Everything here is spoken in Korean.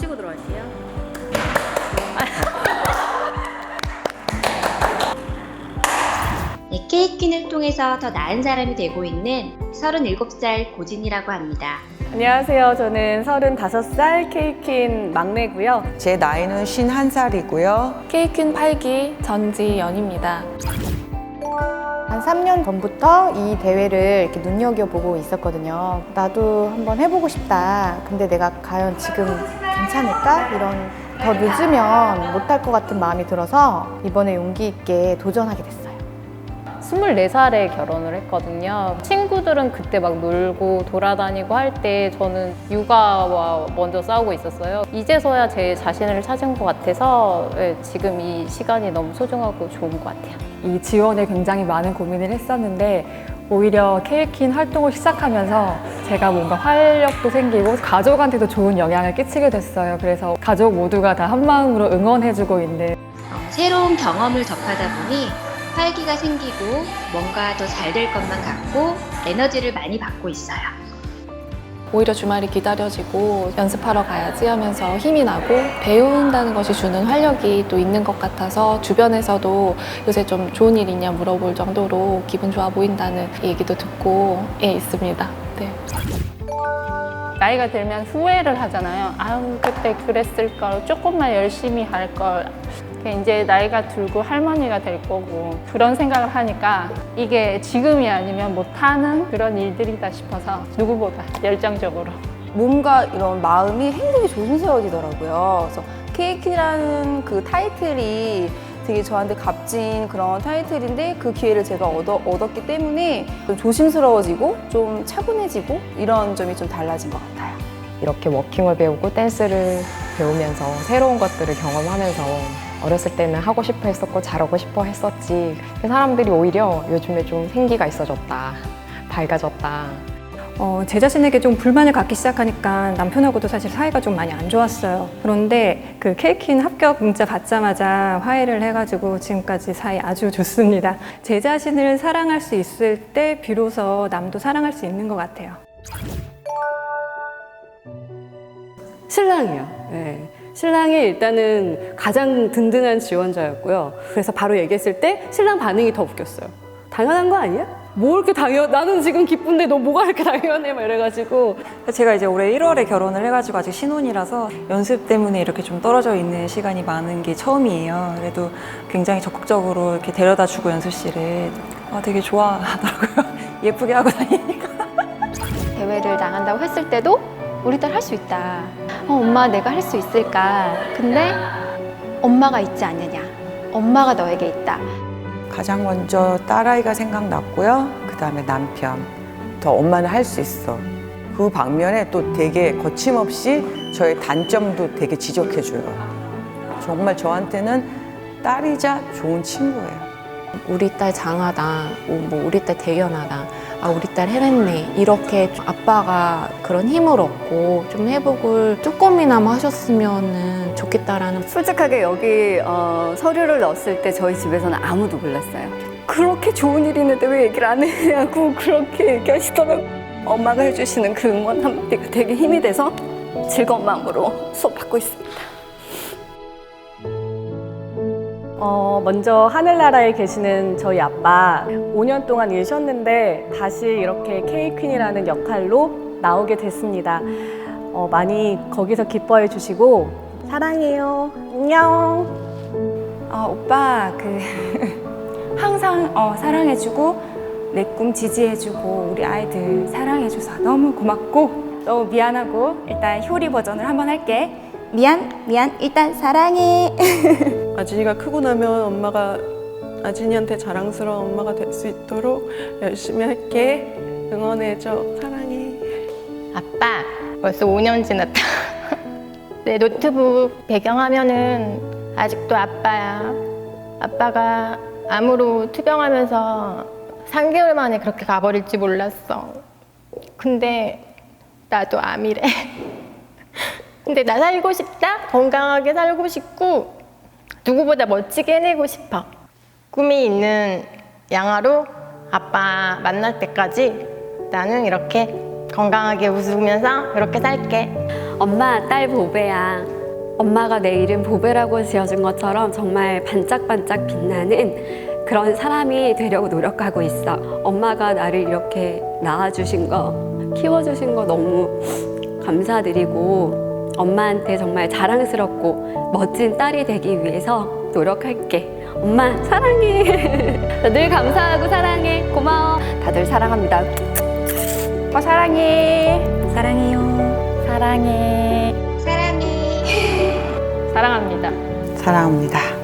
치고 들어갈게요. 네, 케이크를 통해서 더 나은 사람이 되고 있는 37살 고진이라고 합니다. 안녕하세요. 저는 35살 케이킨 막내고요. 제 나이는 51살이고요. 케이큰 8기 전지연입니다. 한 3년 전부터 이 대회를 이렇게 눈여겨보고 있었거든요. 나도 한번 해보고 싶다. 근데 내가 과연 지금 괜찮을까? 이런 더 늦으면 못할 것 같은 마음이 들어서 이번에 용기 있게 도전하게 됐어요. 24살에 결혼을 했거든요. 친구들은 그때 막 놀고 돌아다니고 할 때 저는 육아와 먼저 싸우고 있었어요. 이제서야 제 자신을 찾은 것 같아서 네, 지금 이 시간이 너무 소중하고 좋은 것 같아요. 이 지원에 굉장히 많은 고민을 했었는데 오히려 케이킨 활동을 시작하면서 제가 뭔가 활력도 생기고 가족한테도 좋은 영향을 끼치게 됐어요. 그래서 가족 모두가 다 한마음으로 응원해주고 있는 어, 새로운 경험을 접하다 보니 활기가 생기고 뭔가 더 잘 될 것만 같고 에너지를 많이 받고 있어요. 오히려 주말이 기다려지고 연습하러 가야지 하면서 힘이 나고 배운다는 것이 주는 활력이 또 있는 것 같아서 주변에서도 요새 좀 좋은 일 있냐 물어볼 정도로 기분 좋아 보인다는 얘기도 듣고 예, 있습니다. 네. 나이가 들면 후회를 하잖아요. 아우 그때 그랬을 걸 조금만 열심히 할 걸. 이제 나이가 들고 할머니가 될 거고 그런 생각을 하니까 이게 지금이 아니면 못하는 그런 일들이다 싶어서 누구보다 열정적으로 몸과 이런 마음이 행복이 조심스러워지더라고요. 그래서 케이크라는 그 타이틀이 되게 저한테 값진 그런 타이틀인데 그 기회를 제가 얻어, 얻었기 때문에 좀 조심스러워지고 좀 차분해지고 이런 점이 좀 달라진 것 같아요. 이렇게 워킹을 배우고 댄스를 배우면서 새로운 것들을 경험하면서 어렸을 때는 하고 싶어 했었고 잘하고 싶어 했었지 사람들이 오히려 요즘에 좀 생기가 있어졌다 밝아졌다 어, 제 자신에게 좀 불만을 갖기 시작하니까 남편하고도 사실 사이가 좀 많이 안 좋았어요. 그런데 그 케이킨 합격 문자 받자마자 화해를 해가지고 지금까지 사이 아주 좋습니다. 제 자신을 사랑할 수 있을 때 비로소 남도 사랑할 수 있는 것 같아요. 신랑이요. 네. 신랑이 일단은 가장 든든한 지원자였고요. 그래서 바로 얘기했을 때 신랑 반응이 더 웃겼어요. 당연한 거 아니야? 뭐 이렇게 당연, 나는 지금 기쁜데 너 뭐가 이렇게 당연해? 막 이래가지고. 제가 이제 올해 1월에 결혼을 해가지고 아직 신혼이라서 연습 때문에 이렇게 좀 떨어져 있는 시간이 많은 게 처음이에요. 그래도 굉장히 적극적으로 이렇게 데려다 주고 연습실에 아, 되게 좋아하더라고요. 예쁘게 하고 다니니까. 대회를 나간다고 했을 때도 우리 딸 할 수 있다. 어, 엄마 내가 할 수 있을까? 근데 엄마가 있지 않느냐. 엄마가 너에게 있다. 가장 먼저 딸아이가 생각났고요. 그 다음에 남편. 더 엄마는 할 수 있어. 그 방면에 또 되게 거침없이 저의 단점도 되게 지적해줘요. 정말 저한테는 딸이자 좋은 친구예요. 우리 딸 장하다, 뭐 우리 딸 대견하다, 아 우리 딸 해냈네 이렇게 좀 아빠가 그런 힘을 얻고 좀 회복을 조금이나마 하셨으면 좋겠다라는 솔직하게 여기 어, 서류를 넣었을 때 저희 집에서는 아무도 몰랐어요. 그렇게 좋은 일이 있는데 왜 얘기를 안 했냐고 그렇게 얘기하시더라고요. 엄마가 해주시는 그 응원 한마디가 되게 힘이 돼서 즐거운 마음으로 수업 받고 있습니다. 어, 먼저 하늘나라에 계시는 저희 아빠 5년 동안 일셨는데 다시 이렇게 K퀸이라는 역할로 나오게 됐습니다. 어, 많이 거기서 기뻐해 주시고 사랑해요. 안녕. 어, 오빠 그 항상 어, 사랑해주고 내 꿈 지지해주고 우리 아이들 사랑해줘서 너무 고맙고 너무 미안하고 일단 효리 버전을 한번 할게 미안 미안 일단 사랑해 아진이가 크고 나면 엄마가 아진이한테 자랑스러운 엄마가 될 수 있도록 열심히 할게. 응원해줘. 사랑해. 아빠, 벌써 5년 지났다. 내 노트북 배경화면은 아직도 아빠야. 아빠가 암으로 투병하면서 3개월 만에 그렇게 가버릴지 몰랐어. 근데 나도 암이래. 근데 나 살고 싶다? 건강하게 살고 싶고 누구보다 멋지게 해내고 싶어. 꿈이 있는 양아로 아빠 만날 때까지 나는 이렇게 건강하게 웃으면서 이렇게 살게. 엄마 딸 보배야. 엄마가 내 이름 보배라고 지어준 것처럼 정말 반짝반짝 빛나는 그런 사람이 되려고 노력하고 있어. 엄마가 나를 이렇게 낳아주신 거, 키워주신 거 너무 감사드리고 엄마한테 정말 자랑스럽고 멋진 딸이 되기 위해서 노력할게. 엄마 사랑해. 늘 감사하고 사랑해. 고마워. 다들 사랑합니다. 어, 사랑해. 사랑해요. 사랑해. 사랑해. 사랑합니다. 사랑합니다.